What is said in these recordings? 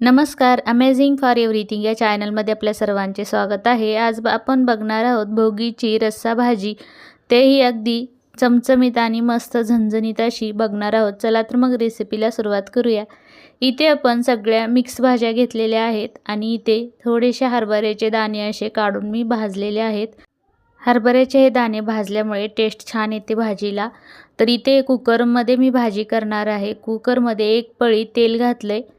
नमस्कार amazing for everything या चॅनलमध्ये आपल्या सर्वांचे स्वागत आहे. आज ब- आपण बघणार आहोत भोगीची रस्सा भाजी. तेही अगदी चमचमीत आणि मस्त झणझणीत अशी बघणार आहोत. चला तर मग रेसिपीला सुरुवात करूया. इथे आपण सगळ्या मिक्स भाज्या घेतलेल्या आहेत आणि इथे थोडेसे हरभऱ्याचे दाणे असे काढून मी भाजलेले आहेत. हरभऱ्याचे हे दाणे भाजल्यामुळे टेस्ट छान येते भाजीला. तर इथे कुकरमध्ये मी भाजी करणार आहे. कुकरमध्ये एक पळी तेल घातलं आहे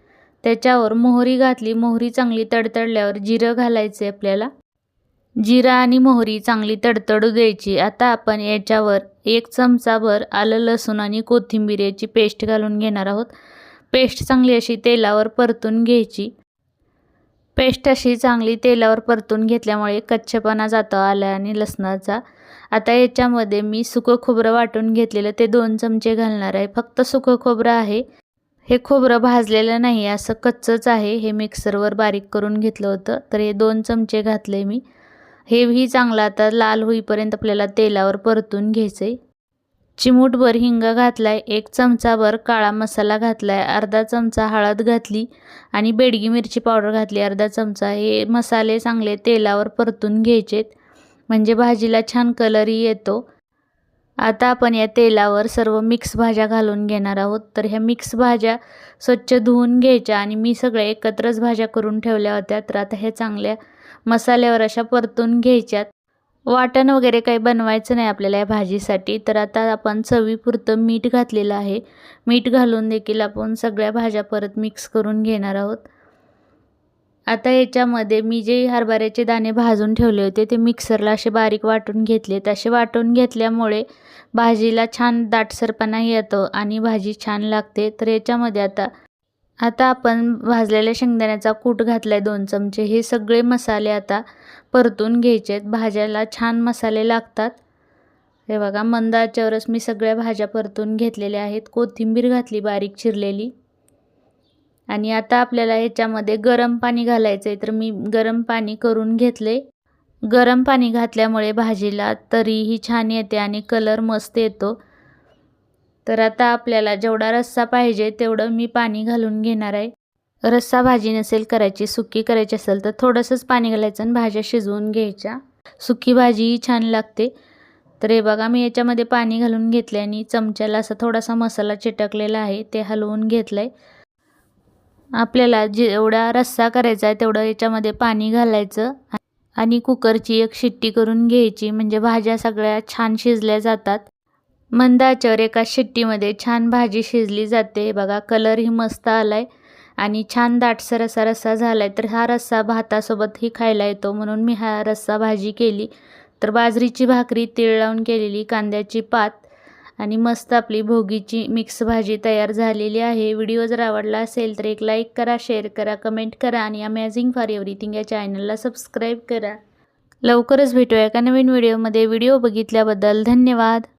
त्याच्यावर मोहरी घातली. मोहरी चांगली तडतडल्यावर जिरं घालायचं आहे आपल्याला. जिरं आणि मोहरी चांगली तडतडू द्यायची. आता आपण याच्यावर एक चमचाभर आलं लसूण आणि कोथिंबीर याची पेस्ट घालून घेणार आहोत. पेस्ट चांगली अशी तेलावर परतून घ्यायची. पेस्ट अशी चांगली तेलावर परतून घेतल्यामुळे कच्छपणा जातो आला आणि लसणाचा. आता याच्यामध्ये मी सुकं खोबरं वाटून घेतलेलं ते दोन चमचे घालणार आहे. फक्त सुकं खोबरं आहे. हे खोबरं भाजलेलं नाही असं कच्चंच आहे. हे मिक्सरवर बारीक करून घेतलं होतं. तर हे दोन चमचे घातले मी. हेही चांगलं आता लाल होईपर्यंत आपल्याला तेलावर परतून घ्यायचं आहे चिमूटभर हिंग घातला आहे एक चमचाभर काळा मसाला घातला आहे अर्धा चमचा हळद घातली आणि बेडगी मिरची पावडर घातली. अर्धा चमचा हे मसाले चांगले तेलावर परतून घ्यायचेत. म्हणजे भाजीला छान कलरही येतो. आता आपण या तेलावर सर्व मिक्स भाज्या घालून घेणार आहोत. तर ह्या मिक्स भाज्या स्वच्छ धुवून घ्यायच्या आणि मी सगळ्या एकत्रच भाज्या करून ठेवल्या होत्या. तर आता ह्या चांगल्या मसाल्यावर अशा परतून घ्यायच्यात. वाटण वगैरे काही बनवायचं नाही आपल्याला या भाजीसाठी. तर आता आपण चवीपुरतं मीठ घातलेलं आहे. मीठ घालून देखील आपण सगळ्या भाज्या परत मिक्स करून घेणार आहोत. आता याच्यामध्ये मी जे हरभऱ्याचे दाणे भाजून ठेवले होते ते मिक्सरला असे बारीक वाटून घेतले असे वाटून घेतल्यामुळे भाजीला छान दाटसरपणा येतो आणि भाजी छान लागते. तर याच्यामध्ये आता आता आपण भाजलेल्या शेंगदाण्याचा कूट घातला आहे दोन चमचे. हे सगळे मसाले आता परतून घ्यायचे आहेत. भाज्याला छान मसाले लागतात. हे बघा मंदाच्यावरच मी सगळ्या भाज्या परतून घेतलेल्या आहेत. कोथिंबीर घातली बारीक चिरलेली. आणि आता आपल्याला ह्याच्यामध्ये गरम पाणी घालायचं आहे तर मी गरम पाणी करून घेतले. गरम पाणी घातल्यामुळे भाजीला तरीही छान येते आणि कलर मस्त येतो. तर आता आपल्याला जेवढा रस्सा पाहिजे तेवढं मी पाणी घालून घेणार आहे. रस्सा भाजी नसेल करायची सुकी करायची असेल तर थोडंसंच पाणी घालायचं आणि भाज्या शिजवून घ्यायच्या. सुकी भाजीही छान लागते. तर हे बघा मी याच्यामध्ये पाणी घालून घेतले आणि चमच्याला असा थोडासा मसाला चिटकलेला आहे ते हलवून घेतलं आहे आपल्याला जेवढा रस्सा करायचा आहे तेवढं याच्यामध्ये पाणी घालायचं आणि कुकरची एक शिट्टी करून घ्यायची. म्हणजे भाज्या सगळ्या छान शिजल्या जातात. मंद आचेवर एका शिट्टीमध्ये छान भाजी शिजली जाते. बघा कलरही मस्त आला आहे आणि छान दाटसर असा रस्सा झाला आहे तर हा रस्सा भातासोबतही खायला येतो. म्हणून मी हा रस्सा भाजी केली. तर बाजरीची भाकरी तीळ लावून केलेली कांद्याची पात आणि मस्त आपली भोगीची मिक्स भाजी तयार झालेली आहे. व्हिडिओ जर आवडला असेल तर एक लाईक करा शेअर करा कमेंट करा आणि अमेझिंग फॉर एव्हरीथिंग या चॅनलला सबस्क्राईब करा. लवकरच भेटूया एका नवीन व्हिडिओमध्ये व्हिडिओ बघितल्याबद्दल धन्यवाद.